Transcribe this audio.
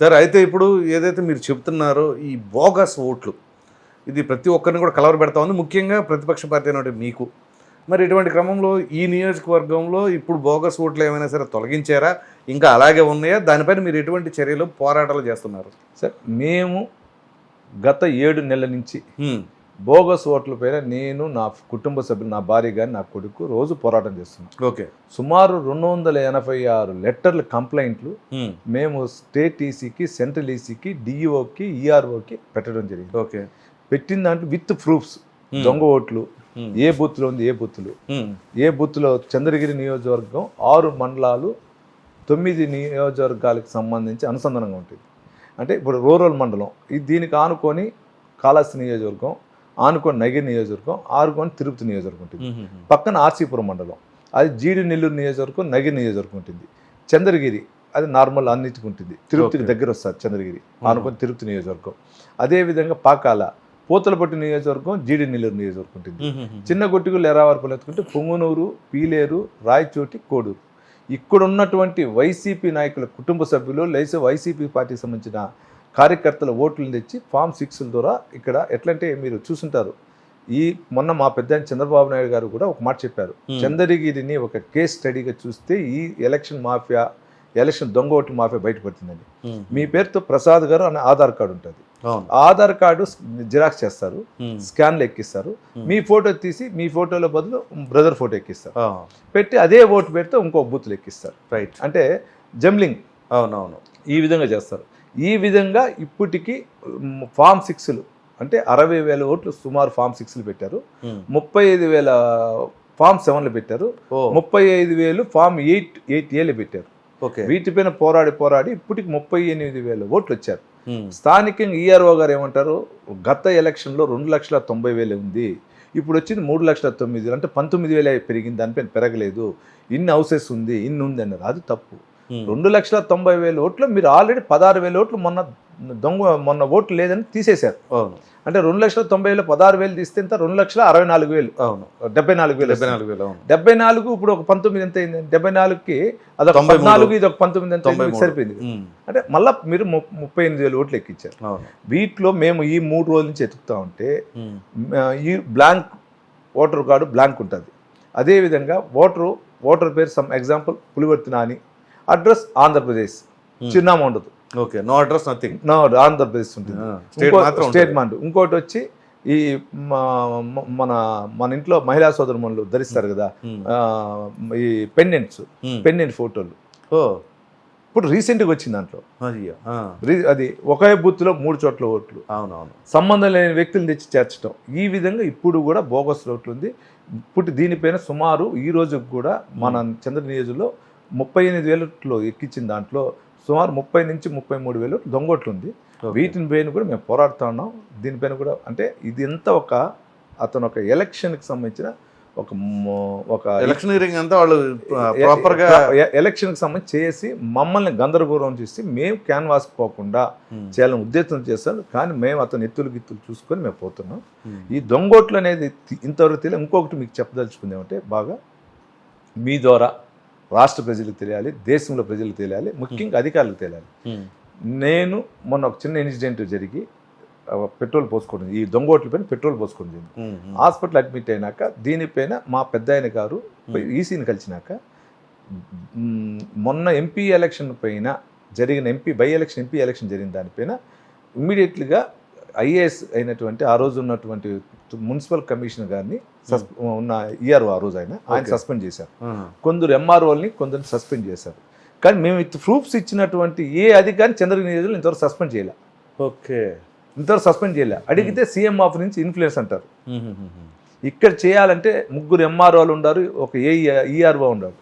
Sir అయితే ఇప్పుడు ఏదైతే మీరు చెప్తున్నారో ఈ బోగస్ ఓట్లు ఇది ప్రతి ఒక్కరిని కూడా కలవర పెడతా ఉంది. ముఖ్యంగా ప్రతిపక్ష పార్టీ అయినటువంటి మీకు. మరి ఇటువంటి క్రమంలో ఈ నియోజకవర్గంలో ఇప్పుడు బోగస్ ఓట్లు ఏమైనా సరే తొలగించారా? ఇంకా అలాగే ఉన్నాయా? దానిపైన మీరు ఎటువంటి చర్యలు పోరాటాలు చేస్తున్నారు? సార్ మేము గత ఏడు నెలల నుంచి. బోగస్ ఓట్ల పైన నేను నా కుటుంబ సభ్యులు నా భార్య గారి నా కొడుకు రోజు పోరాటం చేస్తున్నాం ఓకే సుమారు రెండు వందల ఎనభై ఆరు లెటర్ల కంప్లైంట్లు. మేము స్టేట్ ఈసీకి సెంట్రల్ ఈసీకి డిఈఓకి ఈఆర్ఓకి పెట్టడం జరిగింది ఓకే పెట్టిన దాంట్లో విత్ ప్రూఫ్స్. దొంగ ఓట్లు. ఏ బూత్లో ఉంది ఏ బూత్లు. ఏ బూత్లో చంద్రగిరి నియోజకవర్గం ఆరు మండలాలు తొమ్మిది నియోజకవర్గాలకు సంబంధించి అనుసంధానంగా ఉంటుంది అంటే ఇప్పుడు రూరల్ మండలం ఇది దీనికి ఆనుకొని కాళహస్తి నియోజకవర్గం ఆనుకొని నగిరి నియోజకవర్గం ఆనుకొని తిరుపతి నియోజకవర్గం ఉంటుంది. పక్కన ఆర్సీపురం మండలం. అది జీడి నెల్లూరు నియోజకవర్గం నగిరి నియోజకవర్గం ఉంటుంది. చంద్రగిరి అది నార్మల్ అన్నిటికి ఉంటుంది. తిరుపతికి. దగ్గర వస్తుంది చంద్రగిరి ఆనుకొని తిరుపతి నియోజకవర్గం. అదేవిధంగా పాకాల పూతలపట్టు నియోజకవర్గం జీడి నెల్లూరు నియోజకవర్గం ఉంటుంది. చిన్న గుట్టుకులు ఎరావరపల్లి ఎత్తుకుంటే పొంగునూరు పీలేరు రాయచోటి కోడూరు. ఇక్కడ ఉన్నటువంటి వైసీపీ నాయకుల కుటుంబ సభ్యులు లేసే వైసీపీ పార్టీకి సంబంధించిన కార్యకర్తల ఓట్లను తెచ్చి ఫామ్ సిక్స్ల ద్వారా ఇక్కడ ఎట్లంటే మీరు చూసుంటారు. ఈ మొన్న మా పెద్ద చంద్రబాబు నాయుడు గారు కూడా ఒక మాట చెప్పారు. చంద్రగిరిని ఒక కేస్ స్టడీగా చూస్తే ఈ ఎలక్షన్ మాఫియా ఎలక్షన్ దొంగ ఓటు మాఫియా బయటపడుతుందని హ్మ్. మీ పేరుతో ప్రసాద్ గారు అనే ఆధార్ కార్డు ఉంటుంది. ఆధార్ కార్డు జిరాక్స్ చేస్తారు. స్కాన్లు ఎక్కిస్తారు. మీ ఫోటో తీసి మీ ఫోటోల బదులు బ్రదర్ ఫోటో ఎక్కిస్తారు. పెట్టి అదే ఓటు పెడితే ఇంకో బూత్లు ఎక్కిస్తారు. రైట్. అంటే జంబ్లింగ్. అవునవును. ఈ విధంగా చేస్తారు. ఈ విధంగా ఇప్పటికి ఫామ్ సిక్స్లు అంటే అరవై వేల ఓట్లు సుమారు ఫామ్ సిక్స్లు పెట్టారు. ముప్పై ఐదు వేల ఫామ్ సెవెన్లు పెట్టారు. ముప్పై ఐదు వేలు ఫామ్ ఎయిట్ ఎయిట్ ఏలు పెట్టారు. ఓకే. వీటిపైన పోరాడి పోరాడి ఇప్పటికి ముప్పై ఎనిమిది వేల ఓట్లు వచ్చారు. స్థానికంగా ఈఆర్ఓ గారు ఏమంటారు? గత ఎలక్షన్లో రెండు లక్షల తొంభై వేలు ఉంది. ఇప్పుడు వచ్చింది మూడు లక్షల తొమ్మిది వేలు అంటే పంతొమ్మిది వేలే పెరిగింది దానిపైన పెరగలేదు. ఇన్ని హౌసెస్ ఉంది ఇన్ని ఉంది అన్నారు. అది తప్పు. రెండు లక్షల తొంభై వేల ఓట్లు మీరు ఆల్రెడీ పదహారు వేల ఓట్లు మొన్న దొంగ మొన్న ఓట్లు లేదని తీసేశారు. అవును. అంటే రెండు లక్షల తొంభై వేలు పదహారు వేలు తీస్తే ఎంత? రెండు లక్షల అరవై నాలుగు వేలు. అవును. డెబ్బై నాలుగు వేలు. డెబ్బై. నాలుగు వేలు అవును. డెబ్బై నాలుగు ఇప్పుడు ఒక పంతొమ్మిది ఎంత అయింది? డెబ్బై నాలుగుకి అదొక. పద్నాలుగు ఇది ఒక పంతొమ్మిది ఎంత. సరిపోయింది. అంటే మళ్ళీ మీరు ముప్పై ఎనిమిది వేలు ఓట్లు ఎక్కించారు. వీటిలో మేము ఈ మూడు రోజుల నుంచి ఎతుకుతా ఉంటే ఈ బ్లాంక్ ఓటర్ కార్డు బ్లాంక్ ఉంటుంది. అదేవిధంగా ఓటరు ఓటర్ పేరు some example Pulivarthi Nani. Address Andhra Pradesh. Hmm. చిరునామా ఉండదు. ఓకే నో అడ్రస్ నథింగ్ నా ఆంధ్రప్రదేశ్ ఉంటుంది. స్టేట్ ఇంకో- మాత్రం స్టేట్ మాండు. ఇంకోటి వచ్చి ఈ మన మన ఇంట్లో మహిళా సోదరుమణులు ధరిస్తారు కదా. ఆ, ఈ పెండెంట్స్ హ్మ్. పెండెంట్ ఫోటోలు. ఓ. ఇప్పుడు రీసెంట్గా వచ్చింది దాంట్లో. అది ఒకే బూత్లో మూడు చోట్ల ఓట్లు. అవునవును. సంబంధం లేని వ్యక్తులు తెచ్చి చేర్చడం ఈ విధంగా ఇప్పుడు కూడా బోగస్ ఓట్లు ఉంది. ఇప్పుడు దీనిపైన సుమారు ఈ రోజుకి కూడా మన చంద్ర నియోజకలో ముప్పై ఎనిమిది వేలలో ఎక్కించిన దాంట్లో సుమారు ముప్పై నుంచి ముప్పై మూడు వేలు దొంగోట్లు ఉంది ఓకే. వీటిని పైన కూడా మేము పోరాడుతా ఉన్నాం దీనిపైన కూడా అంటే ఇది ఎంత ఒక అతను ఒక ఎలక్షన్కి సంబంధించిన ఒక ఒక ఎలక్షనీరింగ్ అంతా వాళ్ళు ప్రాపర్గా ఎ- ఎలక్షన్కి సంబంధించి చేసి మమ్మల్ని గందరగోళం చేసి మేము క్యాన్వాస్కి పోకుండా. చేయాలని ఉద్దేశం చేస్తాను కానీ మేము అతను ఎత్తులు గిత్తులు చూసుకొని మేము పోతున్నాం. ఈ దొంగోట్లు అనేది ఇంతవరకు తెలియదు ఇంకొకటి మీకు చెప్పదలుచుకుంది ఏమంటే బాగా మీ ద్వారా రాష్ట్ర ప్రజలకు తెలియాలి దేశంలో ప్రజలకు తెలియాలి ముఖ్యంగా అధికారులకు తెలియాలి హ్మ్. నేను మొన్న ఒక చిన్న ఇన్సిడెంట్ జరిగి పెట్రోల్ పోసుకోవడం ఈ దొంగోట్ల పైన పెట్రోల్ పోసుకోవడం జరిగింది. హాస్పిటల్ అడ్మిట్ అయినాక దీనిపైన మా పెద్ద ఆయన గారు ఈసీని కలిసినాక మొన్న ఎంపీ ఎలక్షన్ పైన జరిగిన MP by election MP election జరిగిన దానిపైన ఇమ్మీడియట్లీగా ఐఏఎస్ అయినటువంటి ఆ రోజు ఉన్నటువంటి మున్సిపల్ కమిషనర్ గారిని ఉన్న ఈఆర్ఓ ఆ రోజు ఆయన ఆయన. సస్పెండ్ చేశారు. కొందరు ఎంఆర్ఓల్ని కొందరు సస్పెండ్ చేశారు. కానీ మేము ప్రూఫ్స్ ఇచ్చినటువంటి ఏ అధికారిని చంద్రగిరి నియోజకవర్గంలో ఇంతవరకు సస్పెండ్ చేయాలి. ఓకే. ఇంతవరకు సస్పెండ్ చేయలే. అడిగితే సీఎం ఆఫ్ నుంచి ఇన్ఫ్లుయెన్స్ అంటారు. ఇక్కడ చేయాలంటే ముగ్గురు ఎంఆర్ఓలు ఉన్నారు ఒక ఏ ఈఆర్ఓ ఉన్నారు